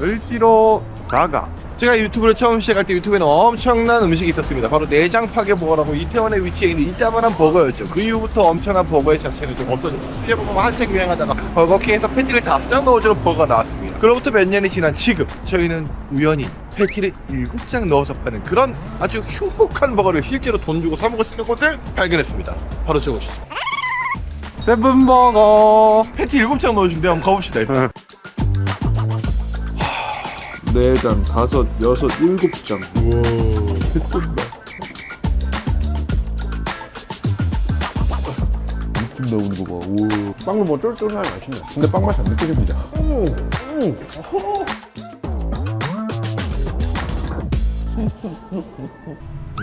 을지로 사가 제가 유튜브를 처음 시작할 때 유튜브에는 엄청난 음식이 있었습니다. 바로 내장 파게 버거라고 이태원에 위치해 있는 이따만한 버거였죠. 그 이후부터 엄청난 버거의 자체는 좀 없어졌어요. 이제 버거가 한창 유행하다가 버거킹에서 패티를 다 싹 넣어주는 버거가 나왔습니다. 그로부터 몇 년이 지난 지금 저희는 우연히 패티를 일곱 장 넣어서 파는 그런 아주 흉폭한 버거를 실제로 돈 주고 사 먹을 수 있는 곳을 발견했습니다. 바로 저곳이죠. 세븐버거 패티 일곱 장 넣어준대 한번 가봅시다 일단. 네 장, 다섯, 여섯, 일곱 장. 우와, 미쳤다. 느낌 나오는 거 봐. 우와. 빵도 뭐 쫄쫄하게 맛있네. 근데 빵 맛이 안 느껴집니다.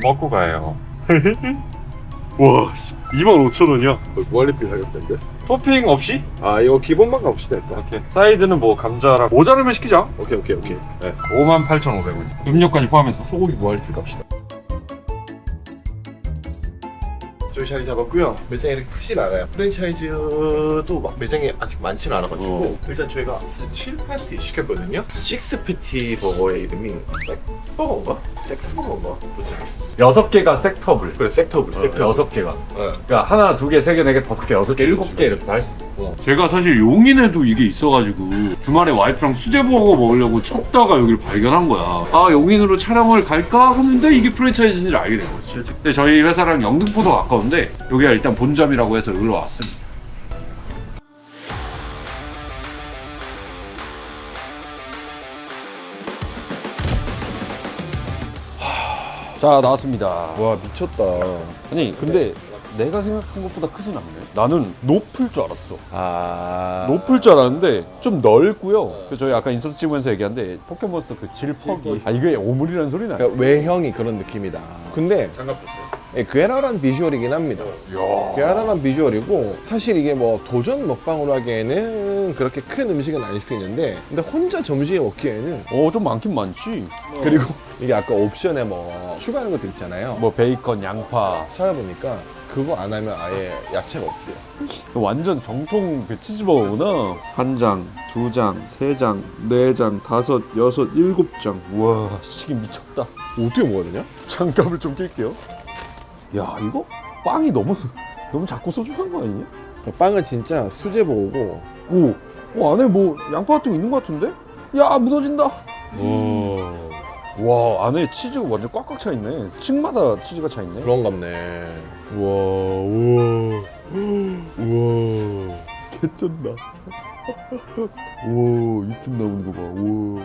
먹고 가요 와, 25,000원이야. 무할리필 하겠다는데? 토핑 없이? 아, 이거 기본만 가봅시다, 일단. 오케이 사이드는 뭐 감자랑 모자르면 시키자 오케이, 오케이, 오케이. 네. 58,500원 음료까지 포함해서 소고기 무할리필 갑시다. 저희 자리 잡았고요. 매장이 이렇게 크진 않아요. 프랜차이즈도 막 매장이 아직 많지는 않아가지고 어. 일단 저희가 7패티 시켰거든요. 6패티 버거의 이름이 섹버거인가? 섹스버거인가? 섹스. 여섯 개가 섹터블 그래 섹터블 섹터블. 여섯 개가 네. 그러니까 하나, 두 개, 세 개, 네 개, 다섯 개, 여섯 개, 일곱 개 이렇게 할 수 있 고 제가 사실 용인에도 이게 있어가지고 주말에 와이프랑 수제버거 먹으려고 찾다가 여기를 발견한 거야. 아 용인으로 촬영을 갈까 하는데 이게 프랜차이즈인지를 알게 된 거지. 근데 저희 회사랑 영등포도 가까운데 여기가 일단 본점이라고 해서 여기로 왔습니다. 자 나왔습니다. 와, 미쳤다. 아니 근데 내가 생각한 것보다 크진 않네. 나는 높을 줄 알았어. 아. 높을 줄 알았는데 좀 넓고요. 그 저희 아까 인서트 찍으면서 얘기한데 포켓몬스터 그 질퍽이 아 이게 오물이라는 소리 나요. 그러니까 외형이 그런 느낌이다. 근데 장갑 줬어요 예, 괴랄한 비주얼이긴 합니다. 괴랄한 비주얼이고 사실 이게 뭐 도전 먹방으로 하기에는 그렇게 큰 음식은 아닐 수 있는데 근데 혼자 점심에 먹기에는 어 좀 많긴 많지. 그리고 이게 아까 옵션에 뭐 추가하는 것들 있잖아요. 뭐 베이컨, 양파 찾아보니까 그거 안 하면 아예 야채가 없대요. 완전 정통 그 치즈버거구나. 한 장, 두 장, 세 장, 네 장, 다섯, 여섯, 일곱 장. 우와 시기 미쳤다. 어떻게 먹어야 되냐? 장갑을 좀 낄게요. 야 이거 빵이 너무 너무 작고 소중한 거 아니냐? 빵은 진짜 수제 버거고 오, 오 안에 뭐 양파 같은 거 있는 거 같은데? 야 무너진다. 와 안에 치즈가 완전 꽉꽉 차 있네. 층마다 치즈가 차 있네. 그런갑네. 우와, 우와. 우와. 개쩐다. 우와, 입 좀 나오는 거 봐. 우와.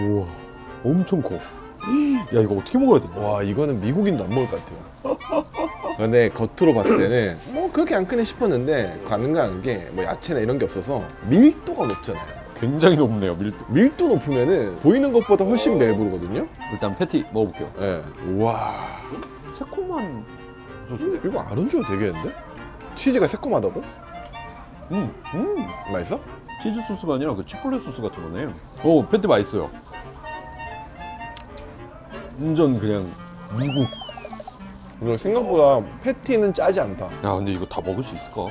우와 엄청 커. 야 이거 어떻게 먹어야 돼? 와 이거는 미국인도 안 먹을 것 같아요. 근데 겉으로 봤을 때는 뭐 그렇게 안 크네 싶었는데 가능한 게 뭐 야채나 이런 게 없어서 밀도가 높잖아요. 굉장히 높네요 밀도. 밀도 높으면은 보이는 것보다 훨씬 배부르거든요. 일단 패티 먹어볼게요. 예. 우와. 새콤한 소스. 이거 안 얹어도 되겠는데? 치즈가 새콤하다고? 음, 음. 맛있어? 치즈 소스가 아니라 그 치폴레 소스 같은 거네. 오 패티 맛있어요. 완전 그냥 미국. 그리고 생각보다 패티는 짜지 않다. 야 근데 이거 다 먹을 수 있을까?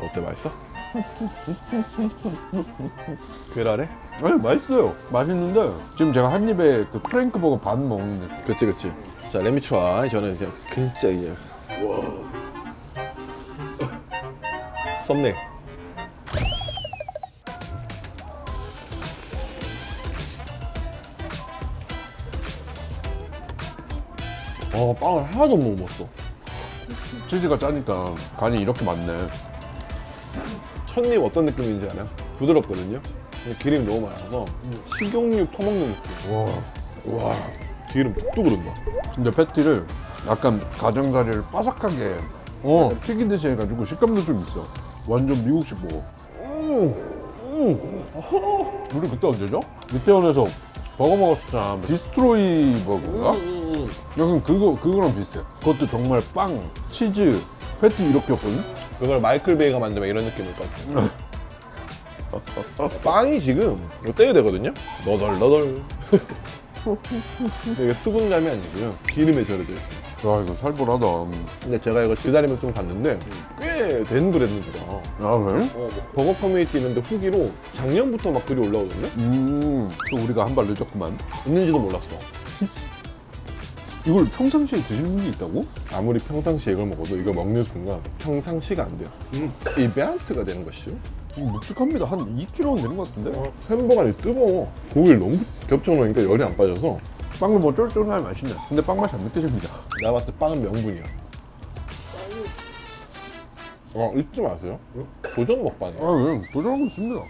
어때 맛있어? 괴랄해? 아니 맛있어요. 맛있는데 지금 제가 한 입에 그 프랭크 버거 반 먹는 느낌. 그치 그치. 자 레미 트라이. 저는 그냥 진짜 이게 썸네일. 어 빵을 하나도 못 먹었어. 치즈가 짜니까 간이 이렇게 많네. 첫입 어떤 느낌인지 알아요? 부드럽거든요. 근데 기름이 너무 많아서 식용유 터먹는 느낌. 와, 와, 기름 뚝 오른다. 근데 패티를 약간 가정사리를 바삭하게 어 튀기듯이 해가지고 식감도 좀 있어. 완전 미국식 버거. 우리 그때 언제죠? 이태원에서 버거 먹었었잖아. 디스트로이 버거인가? 약간 그거 그거랑 비슷해. 그것도 정말 빵, 치즈, 패티 이렇게였거든. 그걸 마이클 베이가 만들면 이런 느낌일 것 같아. 빵이 지금 이거 떼야 되거든요. 너덜 너덜. 이게 수분감이 아니고요. 기름에 절여져 있어. 이거 살벌하다. 근데 제가 이거 기다리면서 좀 봤는데 꽤된 브랜드더라. 아 그래? 버거 커뮤니티 있는데 후기로 작년부터 막 글이 올라오던데? 음, 또 우리가 한 발 늦었구만. 있는지도 몰랐어. 이걸 평상시에 드시는 분이 있다고? 아무리 평상시에 이걸 먹어도 이걸 먹는 순간 평상시가 안 돼요. 이벤트가 되는 것이죠. 음, 묵직합니다. 한 2kg는 되는 것 같은데? 햄버거가 뜨거워. 고기를 너무 겹쳐 놓으니까 열이 안 빠져서 빵도 뭐 쫄쫄하게 맛있네. 근데 빵 맛이 안 느껴집니다. 내가 봤을 때 빵은 명분이야. 어, 잊지 마세요. 도전 먹방이야. 아, 왜? 도전하고 있습니다.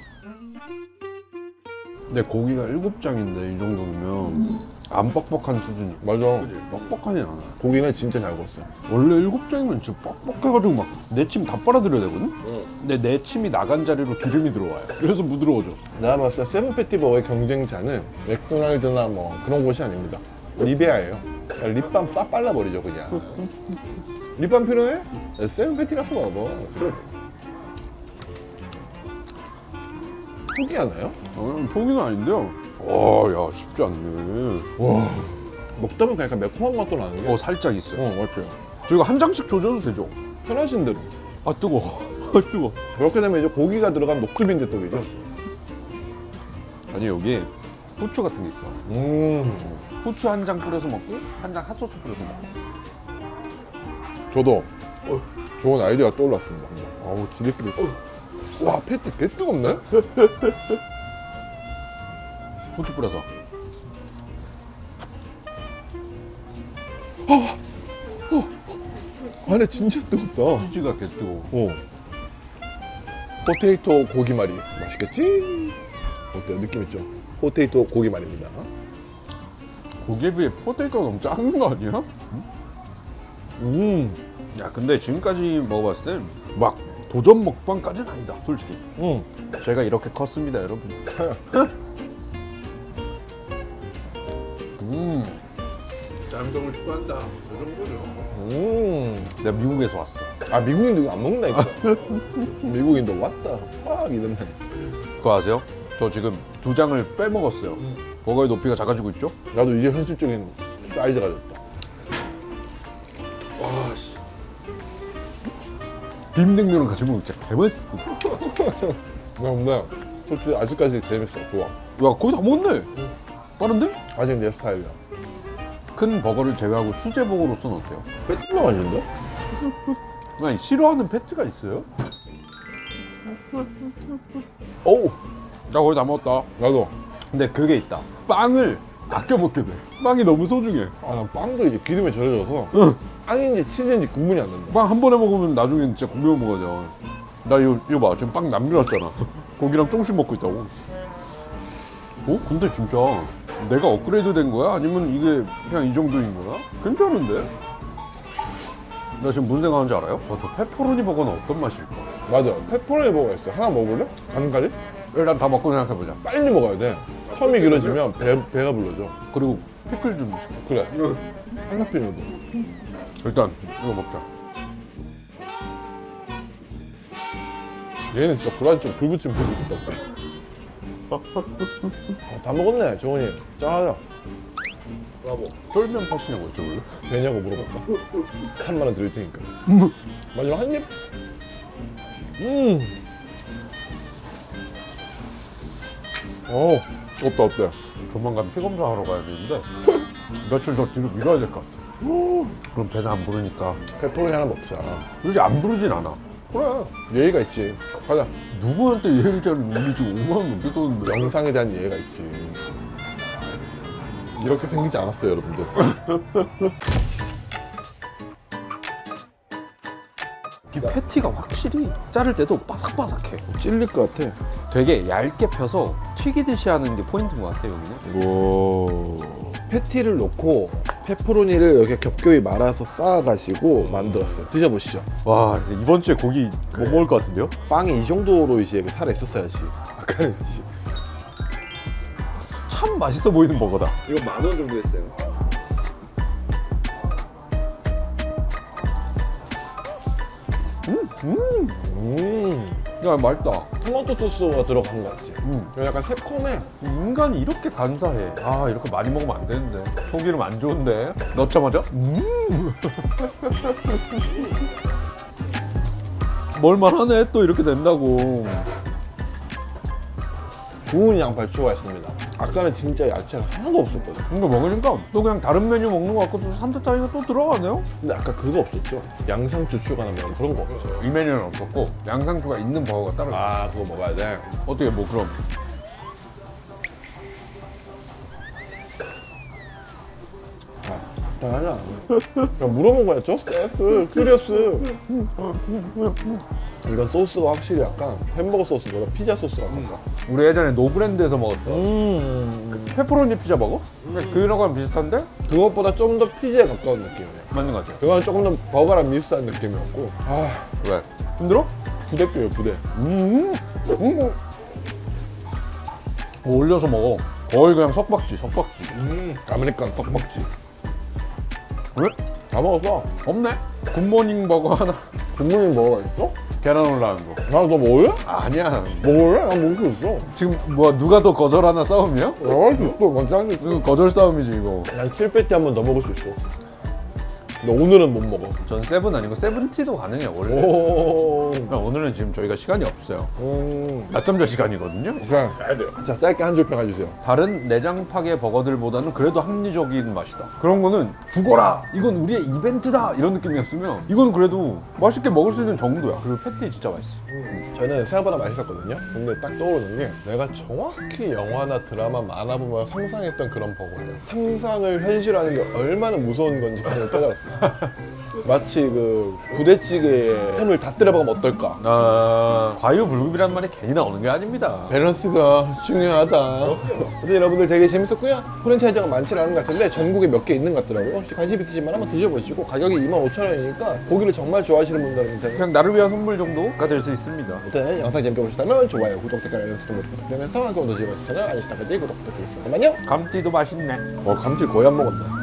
근데 고기가 7장인데 이 정도면 안 뻑뻑한 수준이. 맞아. 뻑뻑하진 않아. 고기는 진짜 잘 구웠어. 원래 7장이면 진짜 뻑뻑해가지고 막 내 침 다 빨아들여야 되거든? 근데 내 침이 나간 자리로 기름이 들어와요. 그래서 부드러워져. 내가 봤을 때 세븐 패티버거의 경쟁자는 맥도날드나 뭐 그런 곳이 아닙니다. 리베아예요. 그냥 립밤 싹 발라버리죠 그냥. 립밤 필요해? 세븐 패티 가서 먹어. 포기하나요? 아, 포기는 아닌데요. 와, 야, 쉽지 않네. 와 먹다 보니까 약간 매콤한 맛도 나는 게. 어, 살짝 있어요. 어 맞죠. 저희가 한 장씩 조져도 되죠? 편하신 대로. 아, 뜨거워. 아, 뜨거워. 그렇게 되면 이제 고기가 들어간 녹두빈대 떡이죠. 아니, 여기 후추 같은 게 있어. 음. 후추 한 장 뿌려서 먹고, 한 장 핫소스 뿌려서 먹고. 저도 좋은 아이디어가 떠올랐습니다. 어우 지리끼리. 와 패티 개 뜨겁네. 후추 뿌려서. 안에 진짜 뜨겁다. 치즈가 개 뜨거워. 어. 포테이토 고기말이 맛있겠지? 어때요? 느낌 있죠? 포테이토 고기말입니다. 고기에 비해 포테이토가 너무 작은 거 아니야? 음, 야, 근데 지금까지 먹어봤을 때 막 도전 먹방까지는 아니다, 솔직히. 음. 제가 이렇게 컸습니다, 여러분. 음, 짬성을 추구한다. 그 정도죠. 음. 내가 미국에서 왔어. 아 미국인도 이거 안 먹는다니까. 미국인도 왔다. 막 이러네. 그거 아세요? 저 지금 두 장을 빼먹었어요. 버거의 높이가 작아지고 있죠? 나도 이제 현실적인 사이즈가 됐다. 빔냉면을 같이 먹으면 진짜 개맛있어. 나 근데 솔직히 아직까지 재밌어. 좋아. 야, 거의 다 먹었네. 빠른데? 아직 내 스타일이야. 큰 버거를 제외하고 수제 버거로서는 어때요? 패티가 맛있는데? 아니, 싫어하는 패트가 있어요? 어우, 나 거의 다 먹었다. 나도. 근데 그게 있다. 빵을 아껴 먹게 돼. 빵이 너무 소중해. 아, 난 빵도 이제 기름에 절여져서 빵인지 치즈인지 구분이 안 된다. 빵 한 번에 먹으면 나중엔 진짜 고기만 먹어야 돼. 나 이거, 이거 봐. 지금 빵 남겨놨잖아. 고기랑 조금씩 먹고 있다고. 어? 근데 진짜 내가 업그레이드 된 거야? 아니면 이게 그냥 이 정도인 거야? 괜찮은데? 나 지금 무슨 생각하는지 알아요? 어, 저 페퍼로니 버거는 어떤 맛일까? 맞아. 페퍼로니 버거 있어. 하나 먹어볼래? 한 가지? 일단 다 먹고 생각해보자. 빨리 먹어야 돼. 텀이 길어지면 배, 배가 불러져. 그리고 피클 좀 시켜. 그래. 할라피뇨도. 일단 이거 먹자. 얘는 진짜 불안증 불붙임 불붙다. 어, 다 먹었네, 정원이. 짠하자. 쫄면 파시냐고 여쭤볼래? 되냐고 물어볼까? 3만 원 드릴 테니까. 마지막 한 입. 음. 어, 없다, 없다. 조만간 피 검사 하러 가야 되는데 며칠 더 뒤로 미뤄야 될 것 같아. 그럼 배는 안 부르니까. 페퍼로니 하나 먹자. 솔직히 안 부르진 않아. 그래. 예의가 있지. 가자. 누구한테 예의를 자는 우리 지금 5만 원 넘게 썼는데. 영상에 대한 예의가 있지. 이렇게 생기지 않았어요, 여러분들. 이 패티가 확실히 자를 때도 바삭바삭해. 찔릴 것 같아. 되게 얇게 펴서 튀기듯이 하는 게 포인트인 것 같아요, 여기는. 오. 패티를 넣고 페퍼로니를 이렇게 겹겹이 말아서 쌓아가지고 만들었어요. 드셔보시죠. 와, 진짜 이번 주에 고기 못 먹을 것 같은데요? 빵이 이 정도로 이제 살아 있었어야지. 아까는 이제 참 맛있어 보이는 버거다. 이거 만 원 정도 했어요. 음, 야 맛있다. 토마토 소스가 들어간 거 같지? 음. 약간 새콤해. 인간이 이렇게 간사해. 아 이렇게 많이 먹으면 안 되는데. 소기름 안 좋은데. 넣자마자 음. 멀만하네 또 이렇게 된다고. 구운 양파를 추가했습니다. 아까는 진짜 야채가 하나도 없었거든. 이거 먹으니까 또 그냥 다른 메뉴 먹는 것 같고 또 산뜻하니까 또 들어가네요. 근데 아까 그거 없었죠? 양상추 추가나 뭐 그런 거 없어요. 이 메뉴는 없었고 양상추가 있는 버거가 따로 있어요. 아, 그거 먹어야 돼. 어떻게 뭐 그럼 당연하냐. 야, 물어먹어야죠? 소스, 큐리어스. 이건 소스가 확실히 약간 햄버거 소스보다 피자 소스 같다. 우리 예전에 노브랜드에서 먹었던 음. 페퍼로니 피자 버거? 근데 그런 거랑 비슷한데 그것보다 좀 더 피자에 가까운 느낌이에요. 맞는 것 같아요. 그거는 조금 더 버거랑 비슷한 느낌이었고. 아, 왜? 힘들어? 부대껴요, 부대. 음, 음. 뭐 올려서 먹어. 거의 그냥 석박지, 석박지. 음, 아메리칸 썩먹지. 왜? 다 먹었어. 없네. 굿모닝 버거 하나. 국물이 뭐가 있어? 계란 올라간 거. 나너 먹을래? 아니야. 먹을래? 나 먹을 수 있어. 지금 뭐 누가 더 거절하나 싸움이야? 수 있어. 괜찮지? 이거 거절 싸움이지 이거. 난 7패티 한번 더 먹을 수 있어. 근데 오늘은 못 먹어. 전 세븐 아니고 세븐티도 가능해요 원래. 오. 그냥 오늘은 지금 저희가 시간이 없어요. 음. 낮잠 자 시간이거든요. 그냥 가야 돼요. 자, 짧게 한 줄 평가주세요. 다른 내장 파괴 버거들보다는 그래도 합리적인 맛이다. 그런 거는 죽어라. 이건 우리의 이벤트다. 이런 느낌이었으면 이건 그래도 맛있게 먹을 수 있는 정도야. 그리고 패티 진짜 맛있어. 저는 생각보다 맛있었거든요. 근데 딱 떠오르는 게 내가 정확히 영화나 드라마, 만화 보면 상상했던 그런 버거예요. 상상을 현실화하는 게 얼마나 무서운 건지 방금 깨달았어요. 마치 그 부대찌개에 햄을 다 때려 먹으면 어떨까? 아, 과유불급이란 말이 괜히 나오는 게 아닙니다. 밸런스가 중요하다. 어쨌든 여러분들 되게 재밌었고요. 프랜차이즈가 많지는 않은 것 같은데 전국에 몇 개 있는 것 같더라고요. 혹시 관심 있으시면 한번 드셔보시고 가격이 25,000원이니까 고기를 정말 좋아하시는 분들한테 그냥 나를 위한 선물 정도가 될 수 있습니다. 아무튼 영상 재밌게 보셨다면 좋아요, 구독, 댓글, 알림 설정 부탁드리면서 한번 더 즐거우셨다면 알림 시작까지 구독 부탁드리겠습니다. 그러면요. 감튀도 맛있네. 어, 감질 거의 안 먹었네.